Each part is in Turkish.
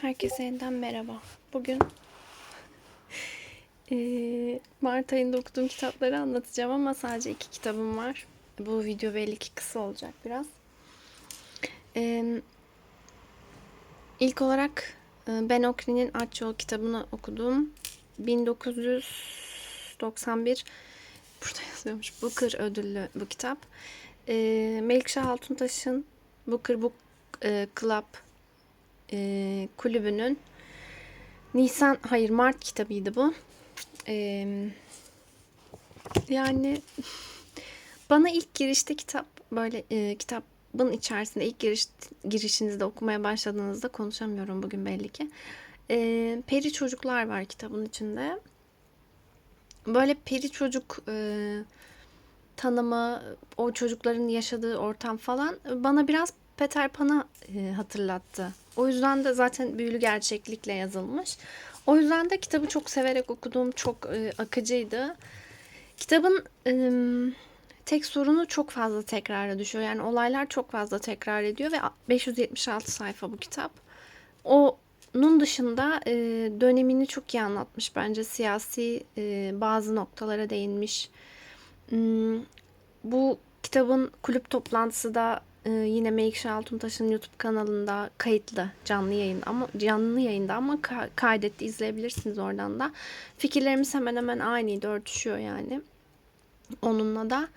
Herkese yeniden merhaba. Bugün Mart ayında okuduğum kitapları anlatacağım ama sadece iki kitabım var. Bu video belli ki kısa olacak biraz. İlk olarak Ben Okri'nin Aç Yol kitabını okudum. 1991 burada yazıyormuş Booker ödüllü bu kitap. Melikşah Altuntaş'ın Booker Book Club e, kulübünün Nisan hayır Mart kitabıydı bu. E, yani bana ilk girişte kitap böyle e, kitabın içerisinde ilk giriş, girişinizde okumaya başladığınızda konuşamıyorum bugün belli ki. E, peri çocuklar var kitabın içinde. Böyle peri çocuk e, tanımı, o çocukların yaşadığı ortam falan bana biraz Peter Pan'ı e, hatırlattı. O yüzden de zaten büyülü gerçeklikle yazılmış. O yüzden de kitabı çok severek okuduğum çok e, akıcıydı. Kitabın e, tek sorunu çok fazla tekrara düşüyor. Yani olaylar çok fazla tekrar ediyor ve 576 sayfa bu kitap. Onun dışında e, dönemini çok iyi anlatmış bence. Siyasi e, bazı noktalara değinmiş. Hmm, bu kitabın kulüp toplantısı da e, yine Melikşah Altuntaş'ın YouTube kanalında kayıtlı canlı yayın ama canlı yayında ama ka- kaydetti izleyebilirsiniz oradan da. Fikirlerimiz hemen hemen aynıydı örtüşüyor yani onunla da.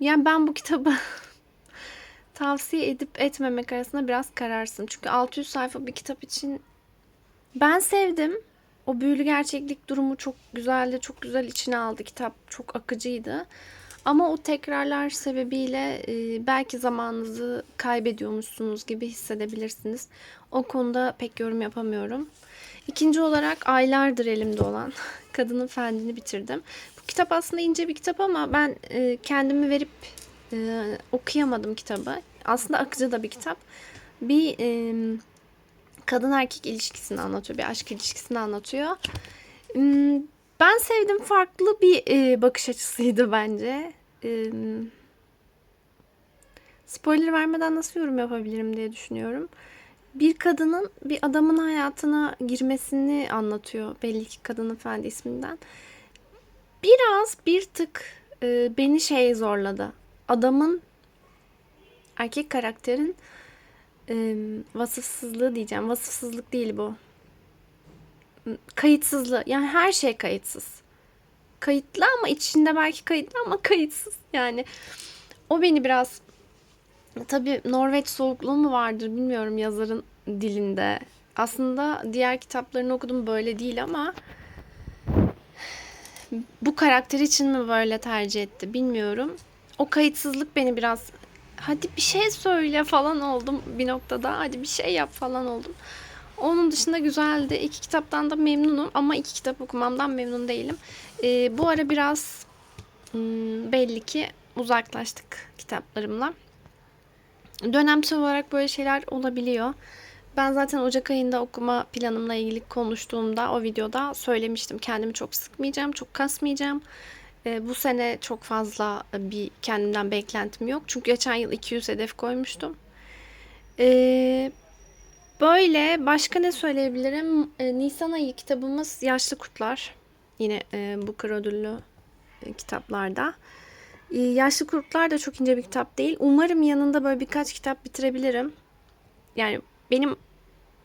Yani ben bu kitabı tavsiye edip etmemek arasında biraz kararsın. Çünkü 600 sayfa bir kitap için ben sevdim. O büyülü gerçeklik durumu çok güzeldi. Çok güzel içine aldı kitap. Çok akıcıydı. Ama o tekrarlar sebebiyle e, belki zamanınızı kaybediyormuşsunuz gibi hissedebilirsiniz. O konuda pek yorum yapamıyorum. İkinci olarak aylardır elimde olan Kadının Fendi'ni bitirdim. Bu kitap aslında ince bir kitap ama ben e, kendimi verip e, okuyamadım kitabı. Aslında akıcı da bir kitap. Bir e, kadın erkek ilişkisini anlatıyor. Bir aşk ilişkisini anlatıyor. Hmm, ben sevdim. Farklı bir e, bakış açısıydı bence. Spoiler vermeden nasıl yorum yapabilirim diye düşünüyorum. Bir kadının bir adamın hayatına girmesini anlatıyor. Belli ki Kadın Efendi isminden. Biraz bir tık e, beni şey zorladı. Adamın erkek karakterin e, vasıfsızlığı diyeceğim. Vasıfsızlık değil bu kayıtsızlığı. Yani her şey kayıtsız. Kayıtlı ama içinde belki kayıtlı ama kayıtsız. Yani o beni biraz tabii Norveç soğukluğu mu vardır bilmiyorum yazarın dilinde. Aslında diğer kitaplarını okudum böyle değil ama bu karakter için mi böyle tercih etti bilmiyorum. O kayıtsızlık beni biraz hadi bir şey söyle falan oldum bir noktada. Hadi bir şey yap falan oldum. Onun dışında güzeldi. İki kitaptan da memnunum ama iki kitap okumamdan memnun değilim. Ee, bu ara biraz hmm, belli ki uzaklaştık kitaplarımla. Dönemsel olarak böyle şeyler olabiliyor. Ben zaten Ocak ayında okuma planımla ilgili konuştuğumda o videoda söylemiştim. Kendimi çok sıkmayacağım, çok kasmayacağım. Ee, bu sene çok fazla bir kendimden beklentim yok. Çünkü geçen yıl 200 hedef koymuştum. Ee, Böyle başka ne söyleyebilirim? E, Nisan ayı kitabımız Yaşlı Kurtlar. Yine e, Booker ödüllü e, kitaplarda. E, Yaşlı Kurtlar da çok ince bir kitap değil. Umarım yanında böyle birkaç kitap bitirebilirim. Yani benim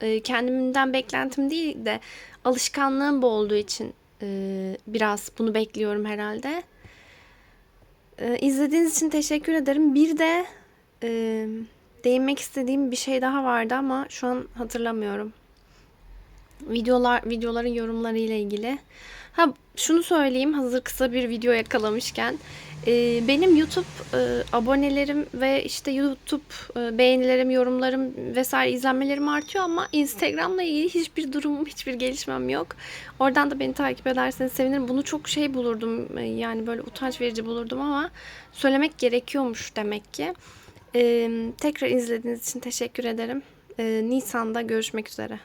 e, kendimden beklentim değil de alışkanlığım bu olduğu için e, biraz bunu bekliyorum herhalde. E, izlediğiniz için teşekkür ederim. Bir de e, değinmek istediğim bir şey daha vardı ama şu an hatırlamıyorum. Videolar videoların yorumları ile ilgili. Ha şunu söyleyeyim hazır kısa bir video yakalamışken. Ee, benim YouTube e, abonelerim ve işte YouTube e, beğenilerim, yorumlarım vesaire izlenmelerim artıyor ama Instagram'la ilgili hiçbir durumum, hiçbir gelişmem yok. Oradan da beni takip ederseniz sevinirim. Bunu çok şey bulurdum e, yani böyle utanç verici bulurdum ama söylemek gerekiyormuş demek ki. Ee, tekrar izlediğiniz için teşekkür ederim. Ee, Nisan'da görüşmek üzere.